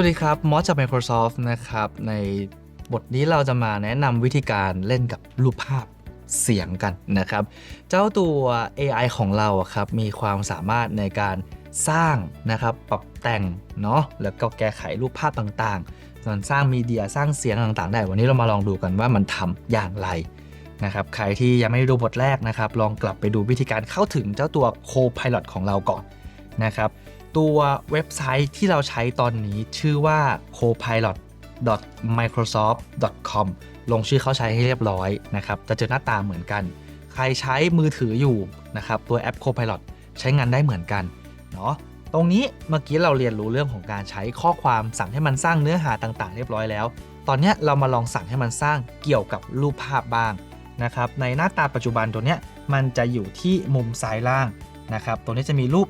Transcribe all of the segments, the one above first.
วัสดีครับ มอสจาก Microsoft นะครับ ในบทนี้เราจะมาแนะนำวิธีการเล่นกับรูปภาพเสียงกันนะครับ เจ้าตัว AI ของเราอะครับ มีความสามารถในการสร้างนะครับ ปรับแต่งเนาะ แล้วก็แก้ไขรูปภาพต่างๆส่วนสร้างมีเดียสร้างเสียงต่างๆ ได้ วันนี้เรามาลองดูกันว่ามันทำอย่างไรนะครับ ใครที่ยังไม่ได้ดูบทแรกนะครับ ลองกลับไปดูวิธีการเข้าถึงเจ้าตัว Copilot ของเราก่อนนะครับ ตัวเว็บไซต์ที่เราใช้ตอนนี้ชื่อว่า copilot.microsoft.com ลงชื่อเขาใช้ให้เรียบร้อยนะครับจะเจอหน้าตาเหมือนกัน ใครใช้มือถืออยู่นะครับตัวแอป Copilot ใช้งานได้เหมือนกันเนาะตรงนี้เมื่อกี้เราเรียนรู้เรื่องของการใช้ข้อความสั่งให้มันสร้างเนื้อหาต่างๆ เรียบร้อยแล้ว ตอนนี้เรามาลองสั่งให้มันสร้างเกี่ยวกับรูปภาพบ้างนะครับในหน้าตาปัจจุบันตัวนี้มันจะอยู่ที่มุมซ้ายล่างนะครับตรงนี้จะมีรูป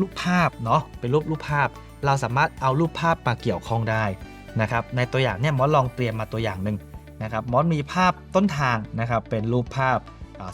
รูปภาพเนาะเป็นรูปรูปภาพ เราสามารถเอารูปภาพมาเกี่ยวข้องได้นะครับในตัวอย่างเนี่ยมอสลองเตรียมมาตัวอย่างหนึ่งนะครับมอสมีภาพต้นทางนะครับเป็นรูปภาพ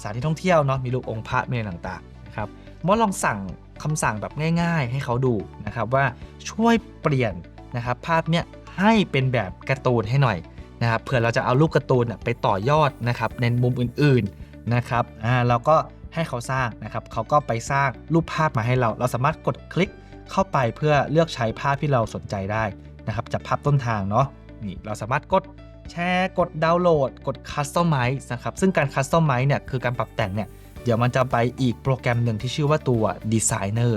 สถานที่ท่องเที่ยวเนาะมีรูปองค์พระมีอะไรต่างๆนะครับมอสลองสั่งคำสั่งแบบง่าย ๆ ให้เขาดูนะครับว่าช่วยเปลี่ยนนะครับภาพเนี่ยให้เป็นแบบการ์ตูนให้หน่อยนะครับเผื่อเราจะเอารูปการ์ตูนไปต่อยอดนะครับในมุมอื่นๆนะครับอ่าเราก็ ให้เขาสร้างนะครับเขาก็ไปสร้างรูปภาพมาให้เรา เราสามารถกดคลิกเข้าไปเพื่อเลือกใช้ภาพที่เราสนใจได้นะครับจากภาพต้นทางเนาะนี่เราสามารถกดแชร์กดดาวน์โหลด กด Customize นะครับซึ่งการ Customize เนี่ยคือการปรับแต่งเนี่ยเดี๋ยวมันจะไปอีกโปรแกรมหนึ่งที่ชื่อว่าตัว Designer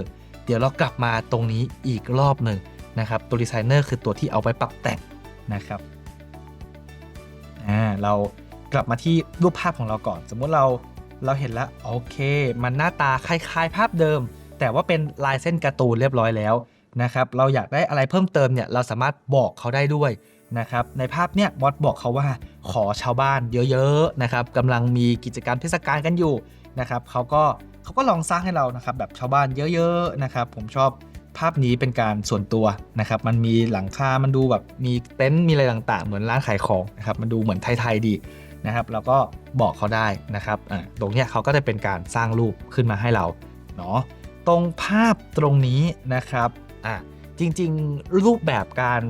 เดี๋ยวเรากลับมาตรงนี้อีกรอบหนึ่งนะครับตัว Designer คือตัวที่เอาไว้ปรับแต่งนะครับอ่าเรากลับมาที่รูปภาพของเราก่อน สมมุติเรา เราเห็นแล้วโอเค มันหน้าตาคล้ายๆ ภาพเดิม แต่ว่าเป็นลายเส้นการ์ตูนเรียบร้อยแล้วนะครับ เราอยากได้อะไรเพิ่มเติมเนี่ยเราสามารถบอกเขาได้ด้วยนะครับ ในภาพเนี่ยมอสบอกเขาว่าขอชาวบ้านเยอะๆนะครับกำลังมีกิจกรรมเทศกาลกันอยู่นะครับเขาก็เขาก็ลองสร้างให้เรานะครับแบบชาวบ้านเยอะๆนะครับ ผมชอบภาพนี้เป็นการส่วนตัวนะครับ มันมีหลังคา มันดูแบบมีเต็นท์ มีอะไรต่างๆ เหมือนร้านขายของนะครับ มันดูเหมือนไทยๆดี นะครับเราก็บอกเขาได้นะครับตรงนี้เขาก็จะเป็นการสร้างรูปขึ้นมาให้เราเนาะตรงภาพตรงนี้นะครับอะจริงๆ รูปแบบการ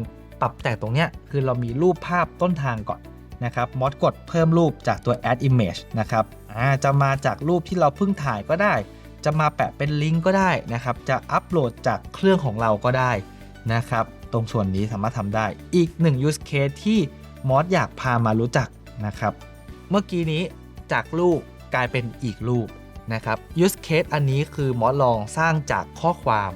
ปรับแต่งตรงเนี้ยคือเรามีรูปภาพต้นทางก่อนนะครับมอสกดเพิ่มรูปจากตัว add image นะครับอ่าจะมาจากรูปที่เราเพิ่งถ่ายก็ได้ จะมาแปะเป็นลิงก์ก็ได้นะครับ จะอัปโหลดจากเครื่องของเราก็ได้นะครับ ตรงส่วนนี้สามารถทำได้ อีกหนึ่ง use case ที่มอสอยากพามารู้จัก นะครับ เมื่อกี้นี้จากรูปกลายเป็นอีกรูปนะครับ use case อันนี้คือมอสลองสร้างจากข้อความ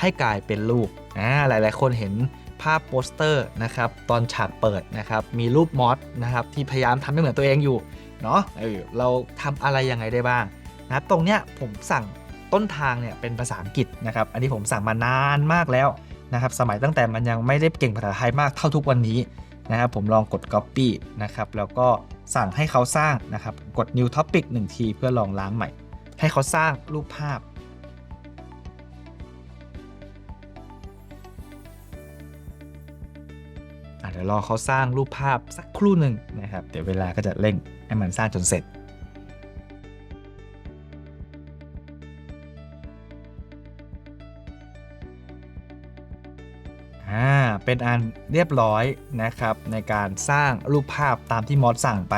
ให้กลายเป็นรูปอ่าหลาย ๆ คนเห็นภาพโปสเตอร์นะครับตอนฉากเปิดนะครับมีรูปมอสนะครับที่พยายามทำให้เหมือนตัวเองอยู่เนาะเออเราทำอะไรยังไงได้บ้างนะตรงเนี้ยผมสั่งต้นทางเนี่ยเป็นภาษาอังกฤษนะครับอันนี้ผมสั่งมานานมากแล้วนะครับสมัยตั้งแต่มันยังไม่ได้เก่งภาษาไทยมากเท่าทุกวันนี้ นะครับผมลองกด copy นะครับแล้วก็สั่งให้เขาสร้างนะครับกด new topic 1 ทีเพื่อลองล้างใหม่ ให้เขาสร้างรูปภาพ เดี๋ยวรอเขาสร้างรูปภาพสักครู่หนึ่งนะครับ เดี๋ยวเวลาก็จะเร่งให้มันสร้างจนเสร็จ เป็นอันเรียบร้อยนะครับในการสร้างรูปภาพตามที่มอสสั่งไป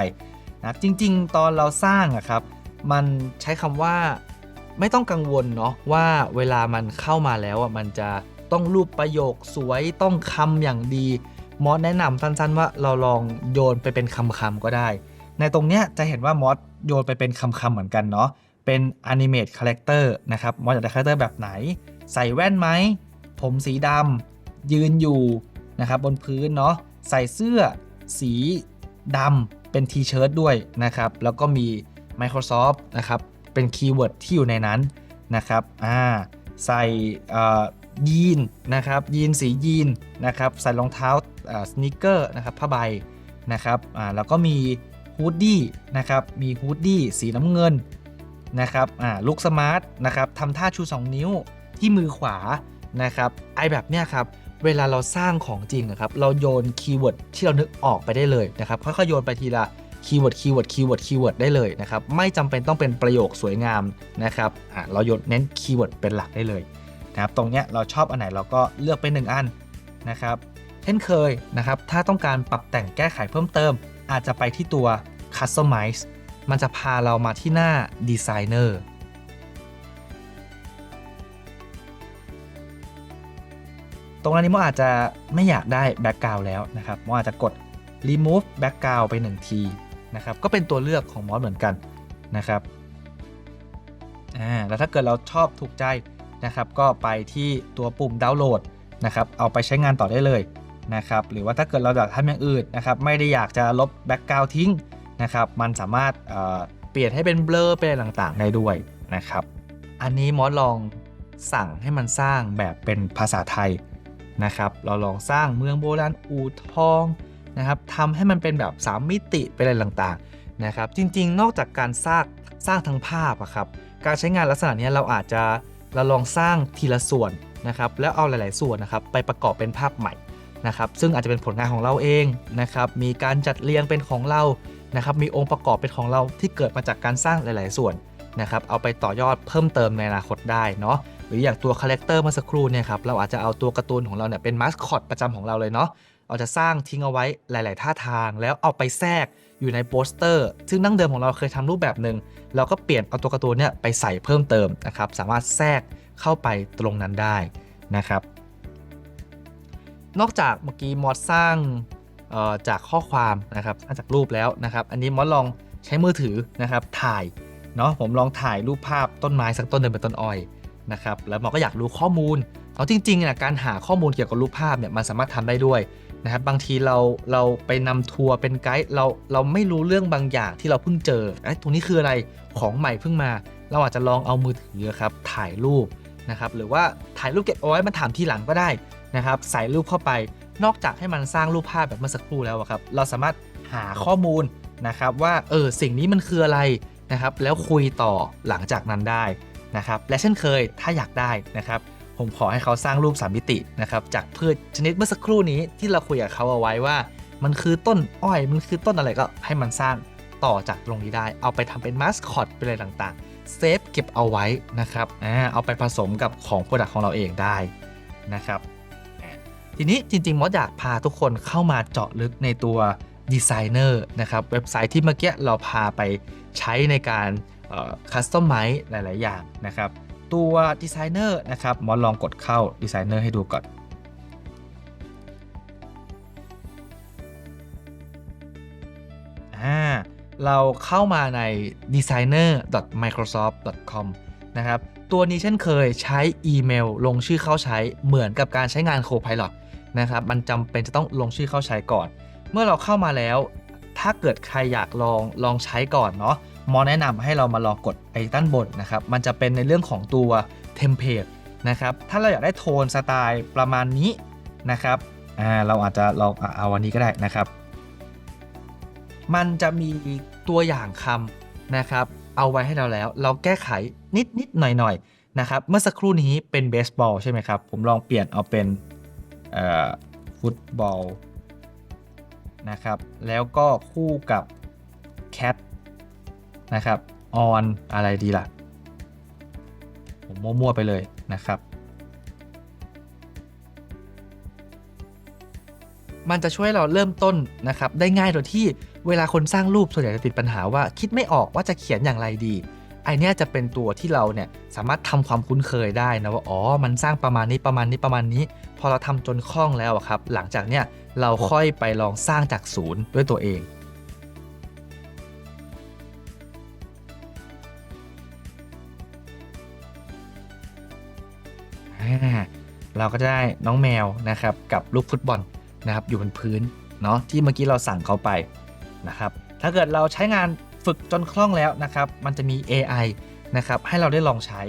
นะจริง ๆ ตอนเราสร้างอะครับ มันใช้คำว่าไม่ต้องกังวลเนาะว่าเวลามันเข้ามาแล้วอะมันจะต้องรูปประโยคสวยต้องคำอย่างดีมอสแนะนำสั้นๆ ว่าเราลองโยนไปเป็นคำๆก็ได้ ในตรงเนี้ยจะเห็นว่ามอสโยนไปเป็นคำๆเหมือนกันเนาะเป็น animate character นะครับมอสอยากได้คาแรคเตอร์แบบไหน ใส่แว่นไหม ผมสีดำ ยืนอยู่นะครับบนพื้นเนาะใส่เสื้อสีดำเป็นทีเชิ้ตด้วยนะครับ แล้วก็มี Microsoft นะครับ เป็นคีย์เวิร์ดที่อยู่ในนั้นนะครับอ่าใส่ยีนนะครับยีนสียีนนะครับใส่รองเท้าสนิเกอร์นะครับผ้าใบนะครับอ่าแล้วก็มีฮูดดี้นะครับมีฮูดดี้สีน้ำเงินนะครับอ่าลุกสมาร์ทนะครับทำท่าชู 2 นิ้วที่มือขวานะครับไอแบบเนี้ยครับ เวลาเราสร้างของจริงอะครับเราโยนคีย์เวิร์ดที่เรานึกออกไปได้เลยนะครับค่อยๆโยนไปทีละคีย์เวิร์ดคีย์เวิร์ดคีย์เวิร์ดคีย์เวิร์ดได้เลยนะครับไม่จำเป็นต้องเป็นประโยคสวยงามนะครับอ่าเราโยนเน้นคีย์เวิร์ดเป็นหลักได้เลยนะครับตรงเนี้ยเราชอบอันไหนเราก็เลือกเป็นหนึ่งอันนะครับเช่นเคยนะครับถ้าต้องการปรับแต่งแก้ไขเพิ่มเติม อาจจะไปที่ตัว Customize มันจะพาเรามาที่หน้า Designer ตรงนั้นนี้มออาจจะไม่อยากได้แบ็กกราวแล้วนะครับมออาจจะกด remove background ไป 1 ทีนะครับ ก็เป็นตัวเลือกของมอสเหมือนกันนะครับอ่าแล้วถ้าเกิดเราชอบถูกใจนะครับ ก็ไปที่ตัวปุ่มดาวน์โหลดนะครับ เอาไปใช้งานต่อได้เลยนะครับ หรือว่าถ้าเกิดเราอยากทำอย่างอื่นนะครับ ไม่ได้อยากจะลบแบ็กกราวทิ้งนะครับ มันสามารถเเปลี่ยนให้เป็นเบลอเป็นต่างๆได้ด้วยนะครับ อันนี้มอสลองสั่งให้มันสร้างแบบเป็นภาษาไทย นะครับ เราลองสร้างเมืองโบราณอู่ทองนะครับทำให้มันเป็นแบบ 3 มิติเป็นอะไรต่างๆนะครับ จริงๆ นอกจากการสร้างสร้างทั้งภาพอะครับ การใช้งานลักษณะนี้เราอาจจะเราลองสร้างทีละส่วนนะครับ แล้วเอาหลาย ๆ ส่วนนะครับไปประกอบเป็นภาพใหม่นะครับ ซึ่งอาจจะเป็นผลงานของเราเองนะครับ มีการจัดเรียงเป็นของเรานะครับ มีองค์ประกอบเป็นของเราที่เกิดมาจากการสร้างหลาย ๆ ส่วนนะครับ เอาไปต่อยอดเพิ่มเติมในอนาคตได้เนาะ หรืออย่างตัวคาแรคเตอร์เมื่อสักครู่เนี่ยครับเราอาจจะเอาตัวการ์ตูนของเราเนี่ยเป็นมาสคอตประจำของเราเลยเนาะเราจะสร้างทิ้งเอาไว้หลาย ๆ ท่าทาง แล้วเอาไปแทรกอยู่ในโปสเตอร์ ซึ่งดั้งเดิมของเราเคยทำรูปแบบหนึ่งเราก็เปลี่ยนเอาตัวการ์ตูนเนี่ยไปใส่เพิ่มเติมนะครับสามารถแทรกเข้าไปตรงนั้นได้นะครับ นอกจากเมื่อกี้มอดสร้างจากข้อความนะครับจากรูปแล้วนะครับ อันนี้มอดลองใช้มือถือนะครับถ่ายเนาะผมลองถ่ายรูปภาพต้นไม้สักต้นหนึ่งเป็นต้นอ้อย นะครับแล้วมอก็อยากรู้ข้อมูลเอาจริงๆนะการหาข้อมูลเกี่ยวกับรูปภาพเนี่ยมันสามารถทำได้ด้วยนะครับบางทีเราเราไปนำทัวร์เป็นไกด์เราเราไม่รู้เรื่องบางอย่างที่เราเพิ่งเจอไอ้ตรงนี้คืออะไรของใหม่เพิ่งมา เราอาจจะลองเอามือถือครับถ่ายรูปนะครับหรือว่าถ่ายรูปเก็บเอาไว้มาถามทีหลังก็ได้นะครับใส่รูปเข้าไป นอกจากให้มันสร้างรูปภาพแบบเมื่อสักครู่แล้วครับเราสามารถหาข้อมูลนะครับว่าเออสิ่งนี้มันคืออะไรนะครับแล้วคุยต่อหลังจากนั้นได้ นะครับและเช่นเคยถ้าอยากได้นะครับผมขอให้เขาสร้างรูปสามมิตินะครับจากพืชชนิดเมื่อสักครู่นี้ที่เราคุยกับเขาเอาไว้ว่า มันคือต้นอ้อยมันคือต้นอะไรก็ให้มันสร้างต่อจากตรงนี้ได้ เอาไปทำเป็นมาสคอตเป็นอะไรต่างๆเซฟเก็บเอาไว้นะครับอ่าเอาไปผสมกับของโปรดักต์ของเราเองได้นะครับทีนี้จริงๆมอสอยากพาทุกคนเข้ามาเจาะลึกในตัวดีไซเนอร์นะครับเว็บไซต์ที่เมื่อกี้เราพาไปใช้ในการ คัสตอมไมซ์หลาย ๆ อย่างนะครับ ตัวดีไซเนอร์นะครับมอสลองกดเข้าดีไซเนอร์ให้ดูก่อนอ่าเราเข้ามาใน designer.microsoft.com นะครับ ตัวนี้เช่นเคยใช้อีเมลลงชื่อเข้าใช้เหมือนกับการใช้งาน Copilot นะครับ มันจำเป็นจะต้องลงชื่อเข้าใช้ก่อน เมื่อเราเข้ามาแล้ว ถ้าเกิดใครอยากลองลองใช้ก่อนเนาะ มอแนะนำให้เรามาลองกดไอ้ด้านบนนะครับ มันจะเป็นในเรื่องของตัวเทมเพลตนะครับ ถ้าเราอยากได้โทนสไตล์ประมาณนี้นะครับอ่าเราอาจจะลองเอาวันนี้ก็ได้นะครับ มันจะมีตัวอย่างคำนะครับ เอาไว้ให้เราแล้ว เราแก้ไขนิดนิดหน่อยหน่อยนะครับ เมื่อสักครู่นี้เป็นเบสบอลใช่ไหมครับ ผมลองเปลี่ยนเอาเป็นฟุตบอลนะครับ แล้วก็คู่กับแคท นะครับ on อะไรดีล่ะ ผมมั่วๆไปเลยนะครับ มันจะช่วยเราเริ่มต้นนะครับ ได้ง่ายโดยที่เวลาคนสร้างรูปส่วนใหญ่จะติดปัญหาว่าคิดไม่ออกว่าจะเขียนอย่างไรดีไอเนี้ยจะเป็นตัวที่เราเนี่ยสามารถทำความคุ้นเคยได้นะว่าอ๋อ มันสร้างประมาณนี้ประมาณนี้ประมาณนี้ พอเราทำจนคล่องแล้วครับ หลังจากเนี้ยเราค่อยไปลองสร้างจากศูนย์ด้วยตัวเอง เราก็จะได้น้องแมวนะครับกับลูกฟุตบอลนะครับอยู่บนพื้นเนาะที่เมื่อกี้เราสั่งเขาไปนะครับถ้าเกิดเราใช้งานฝึกจนคล่องแล้วนะครับมันจะมี AI นะครับให้เราได้ลองใช้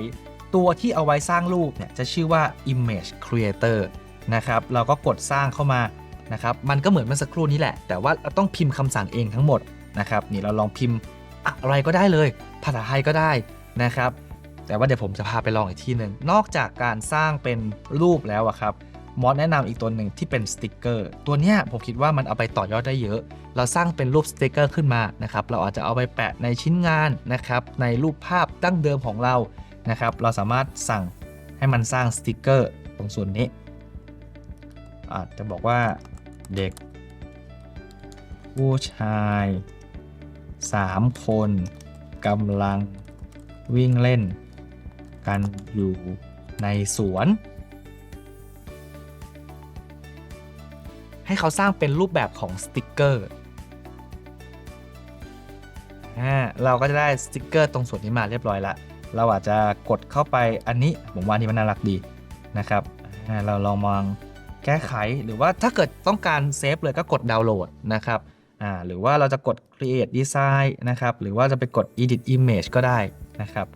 ตัวที่เอาไว้สร้างรูปเนี่ยจะชื่อว่า Image Creator นะครับเราก็กดสร้างเข้ามานะครับมันก็เหมือนเมื่อสักครู่นี้แหละ แต่ว่าเราต้องพิมพ์คำสั่งเองทั้งหมดนะครับนี่เราลองพิมพ์อะไรก็ได้เลย ภาษาไทยก็ได้นะครับ แต่ว่าเดี๋ยวผมจะพาไปลองอีกที่หนึ่งนอกจากการสร้างเป็นรูปแล้วอะครับมอสแนะนำอีกตัวหนึ่งที่เป็นสติกเกอร์ตัวเนี้ยผมคิดว่ามันเอาไปต่อยอดได้เยอะ เราสร้างเป็นรูปสติกเกอร์ขึ้นมานะครับเราอาจจะเอาไปแปะในชิ้นงานนะครับในรูปภาพดั้งเดิมของเรานะครับเราสามารถสั่งให้มันสร้างสติกเกอร์ตรงส่วนนี้อาจจะบอกว่าเด็ก ผู้ชาย 3 คนกำลังวิ่งเล่น กันอยู่ในสวน ให้เขาสร้างเป็นรูปแบบของสติกเกอร์เราก็จะได้สติกเกอร์ตรงส่วนนี้มาเรียบร้อยละ เราอาจจะกดเข้าไปอันนี้ผมว่านี่มันน่ารักดีนะครับ เราลองมองแก้ไขหรือว่าถ้าเกิดต้องการเซฟเลยก็กดดาวน์โหลดนะครับหรือว่าเราจะกด create design นะครับ หรือว่าจะไปกด edit image ก็ได้นะครับ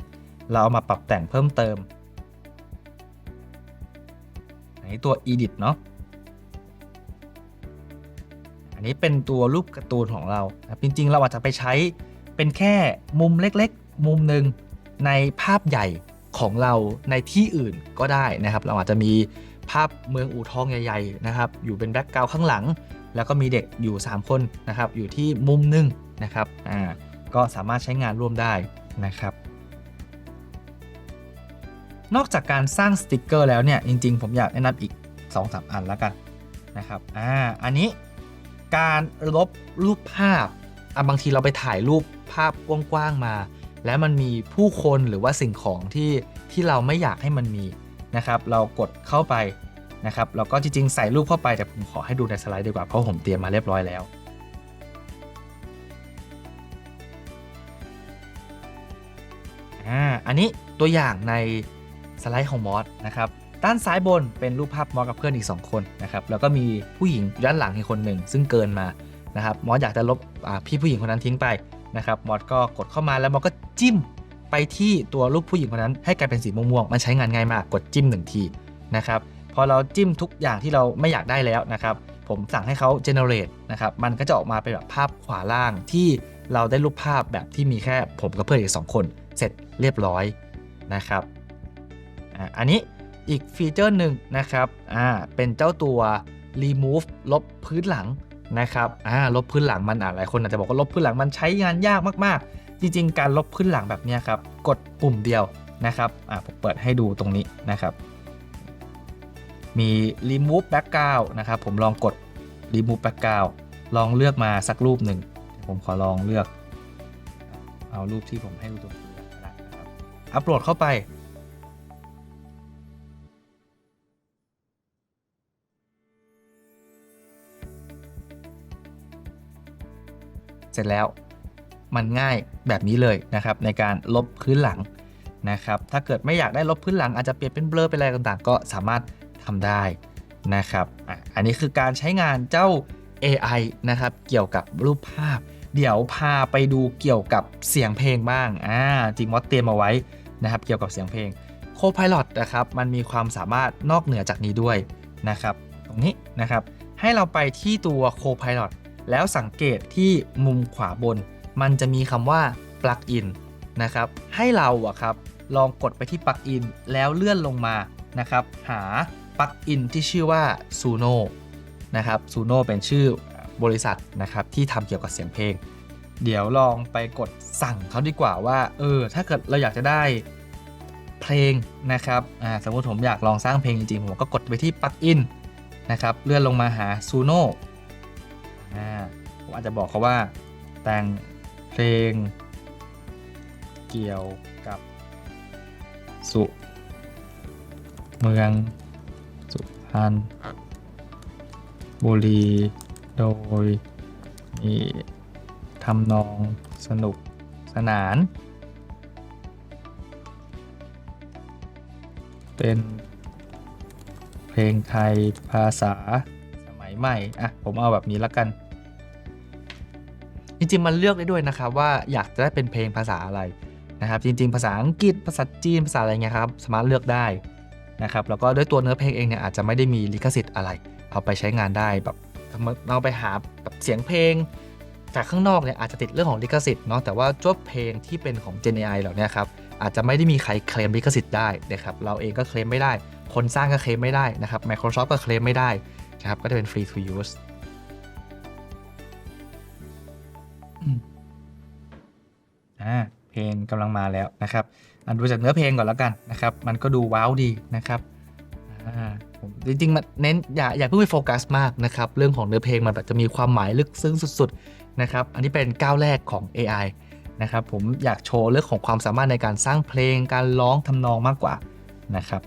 เราเอามาปรับแต่งเพิ่มเติมอันนี้ตัว edit เนาะอันนี้เป็นตัวรูปการ์ตูนของเราจริงๆ เราอาจจะไปใช้เป็นแค่มุมเล็กๆ มุมหนึ่งในภาพใหญ่ของเราในที่อื่นก็ได้นะครับ เราอาจจะมีภาพเมืองอู่ทองใหญ่ๆนะครับ อยู่เป็นแบ็กกราวข้างหลัง แล้วก็มีเด็กอยู่ 3 คนนะครับ อยู่ที่มุมหนึงนะครับ อ่า ก็สามารถใช้งานร่วมได้นะครับ นอกจากการสร้างสติกเกอร์แล้วเนี่ย จริง ๆ ผมอยากแนะนำอีก 2-3 อันแล้วกันนะครับ อ่า อันนี้การลบรูปภาพอะบางทีเราไปถ่ายรูปภาพกว้างๆมา แล้วมันมีผู้คนหรือว่าสิ่งของที่ที่เราไม่อยากให้มันมีนะครับ เรากดเข้าไปนะครับเราก็จริงๆ ใส่รูปเข้าไปแต่ผมขอให้ดูในสไลด์ดีกว่าเพราะผมเตรียมมาเรียบร้อยแล้วอ่าอันนี้ตัวอย่างใน สไลด์ของมอสนะครับด้านซ้ายบนเป็นรูปภาพมอสกับเพื่อนอีก 2 คนนะครับแล้วก็มีผู้หญิงด้านหลังอีกคนหนึ่งซึ่งเกินมานะครับมอสอยากจะลบพี่ผู้หญิงคนนั้นทิ้งไปนะครับมอสก็กดเข้ามาแล้วมอสก็จิ้มไปที่ตัวรูปผู้หญิงคนนั้นให้กลายเป็นสีม่วงๆมันใช้งานง่ายมากกดจิ้มหนึ่งทีนะครับพอเราจิ้มทุกอย่างที่เราไม่อยากได้แล้วนะครับผมสั่งให้เขา generate นะครับมันก็จะออกมาเป็นแบบภาพขวาล่างที่เราได้รูปภาพแบบที่มีแค่ผมกับเพื่อนอีก 2 คน เสร็จเรียบร้อยนะครับ อันนี้อีกฟีเจอร์หนึ่งนะครับอ่าเป็นเจ้าตัว remove ลบพื้นหลังนะครับอ่าลบพื้นหลังมันอ่าหลายคนอาจจะบอกว่าลบพื้นหลังมันใช้งานยากมากๆ จริงๆ การลบพื้นหลังแบบนี้ครับ กดปุ่มเดียวนะครับอ่าผมเปิดให้ดูตรงนี้นะครับ มี remove background นะครับ ผมลองกด remove background ลองเลือกมาสักรูปหนึ่งผมขอลองเลือก เอารูปที่ผมให้ดูตัวอย่างก็ได้นะครับอัปโหลดเข้าไป เสร็จแล้วมันง่ายแบบนี้เลยนะครับในการลบพื้นหลังนะครับ ถ้าเกิดไม่อยากได้ลบพื้นหลังอาจจะเปลี่ยนเป็นเบลอเป็นอะไรต่างๆ ก็สามารถทำได้นะครับอันนี้คือการใช้งานเจ้า AI นะครับเกี่ยวกับรูปภาพ เดี๋ยวพาไปดูเกี่ยวกับเสียงเพลงบ้างอ่าจริงมอสเตรียมมาไว้นะครับเกี่ยวกับเสียงเพลง Copilot นะครับมันมีความสามารถนอกเหนือจากนี้ด้วยนะครับ ตรงนี้นะครับให้เราไปที่ตัว Copilot แล้วสังเกตที่มุมขวาบน มันจะมีคำว่า plugin นะครับ ให้เราอะครับ ลองกดไปที่ plugin แล้วเลื่อนลงมานะครับ หา plugin ที่ชื่อว่า Suno นะครับ Suno เป็นชื่อบริษัทนะครับที่ทำเกี่ยวกับเสียงเพลง เดี๋ยวลองไปกดสั่งเขาดีกว่าว่า เออ ถ้าเกิดเราอยากจะได้เพลงนะครับอ่าสมมติผมอยากลองสร้างเพลงจริงๆ ผมก็กดไปที่ plugin นะครับ เลื่อนลงมาหา Suno อ่ ผมอาจจะบอกเขาว่า แต่งเพลงเกี่ยวกับสุเมืองสุพรรณบุรีโดยมีทำนองสนุกสนาน เป็นเพลงไทยภาษาสมัยใหม่ อะ ผมเอาแบบนี้ล้วกัน ริง ๆ มันเลือกได้ด้วยนะครับว่าอยากจะได้เป็นเพลงภาษาอะไรนะครับ จริง ๆ ภาษาอังกฤษภาษาจีนภาษาอะไรเงี้ยครับสามารถเลือกได้นะครับแล้วก็ด้วยตัวเนื้อเพลงเองเนี่ยอาจจะไม่ได้มีลิขสิทธิ์อะไร เอาไปใช้งานได้แบบเราไปหาแบบเสียงเพลง จากข้างนอกเนี่ยอาจจะติดเรื่องของลิขสิทธิ์เนาะแต่ว่าจวบเพลงที่เป็นของ Gen AI เหล่านี้ครับอาจจะไม่ได้มีใครเคลมลิขสิทธิ์ได้นะครับเราเองก็เคลมไม่ได้ คนสร้างก็เคลมไม่ได้นะครับ Microsoft ก็เคลมไม่ได้นะครับก็จะเป็น free to use เพลงกำลังมาแล้วนะครับอันดูจากเนื้อเพลงก่อนแล้วกันนะครับ มันก็ดูว้าวดีนะครับจริงๆมันเน้นอย่าอย่าเพิ่งไปโฟกัสมากนะครับ เรื่องของเนื้อเพลงมันแบบจะมีความหมายลึกซึ้งสุดๆนะครับ อันนี้เป็นก้าวแรกของ AI นะครับผมอยากโชว์เรื่องของความสามารถในการสร้างเพลงการร้องทำนองมากกว่านะครับ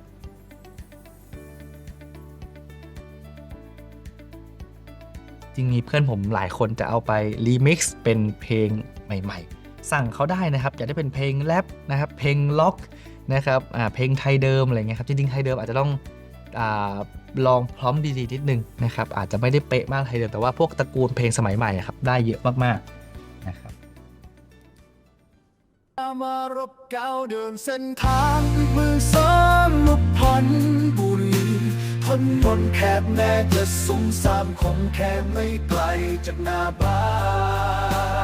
จริงมีเพื่อนผมหลายคนจะเอาไปรีมิกซ์เป็นเพลงใหม่ ๆ สั่งเขาได้นะครับอยากได้เป็นเพลงแรปนะครับเพลงล็อกนะครับเพลงไทยเดิมอะไรเงี้ยครับจริงๆไทยเดิมอาจจะต้องอลองพร้อมดีๆนิดนึงนะครับอาจจะไม่ได้เป๊ะมากไทยเดิมแต่ว่าพวกตระกูลเพลงสมัยใหม่ครับได้เยอะมากๆนะครับมารบเก้าวเดินเส้นทางมือสามมุพันบุรีทนบนแคบแม้จะสุ่มสามคงแค่ไม่ไกลจากหน้าบ้าน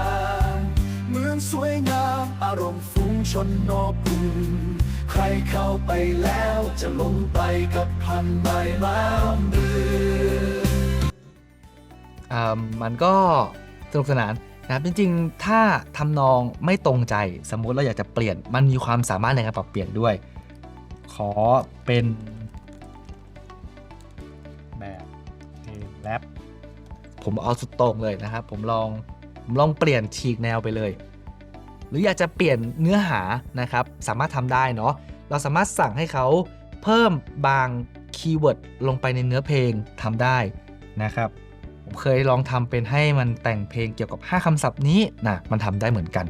เมืองสวยงาม อารมณ์ฟุ้งชนนอบอุ่นใครเข้าไปแล้วจะลงไปกับพันใบล้วมืออ่ามันก็สนุกสนานนะครับจริงๆ ถ้าทำนองไม่ตรงใจสมมุติเราอยากจะเปลี่ยน มันมีความสามารถในการปรับเปลี่ยนด้วย ขอเป็นแบบแรปผมเอาสุดต่งเลยนะครับ ผมลอง ลองเปลี่ยนฉีกแนวไปเลย หรืออยากจะเปลี่ยนเนื้อหานะครับ สามารถทำได้เนาะเราสามารถสั่งให้เขาเพิ่มบางคีย์เวิร์ดลงไปในเนื้อเพลงทำได้นะครับ ผมเคยลองทำเป็นให้มันแต่งเพลงเกี่ยวกับ 5คำศัพท์นี้นะมันทำได้เหมือนกัน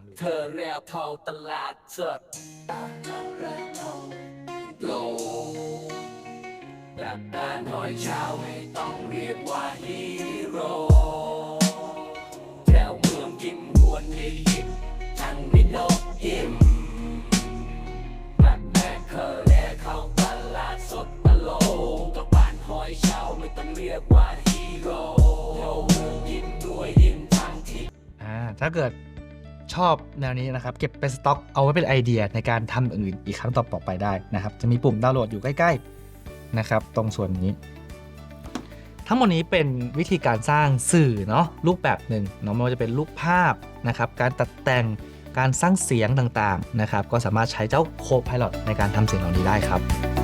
ลองกดฟังดูเธอแล้วเท่าตลาดสดโลแบบบ้านน้อยเช้าไม่ต้องเรียกว่าฮีโร่แถวเมืองกินบวนไม่กินทั้งไม่นกอิ่มแบบแม่เคยแลเข้าตลาดสดตะโลกับบ้านหอยเช้าไม่ต้องเรียกว่าฮีโร่แถวเมืองกินด้วยยิ้มทั้งที่อ่าถ้าเกิด ชอบแนวนี้นะครับ เก็บเป็นสต็อกเอาไว้เป็นไอเดียในการทำอื่นอีกครั้งต่อไปได้นะครับ จะมีปุ่มดาวน์โหลดอยู่ใกล้ๆนะครับตรงส่วนนี้ ทั้งหมดนี้เป็นวิธีการสร้างสื่อเนาะรูปแบบหนึ่งเนาะไม่ว่าจะเป็นรูปภาพนะครับ การตัดแต่งการสร้างเสียงต่างๆนะครับ ก็สามารถใช้เจ้า Copilot ในการทำสิ่งเหล่านี้ได้ครับ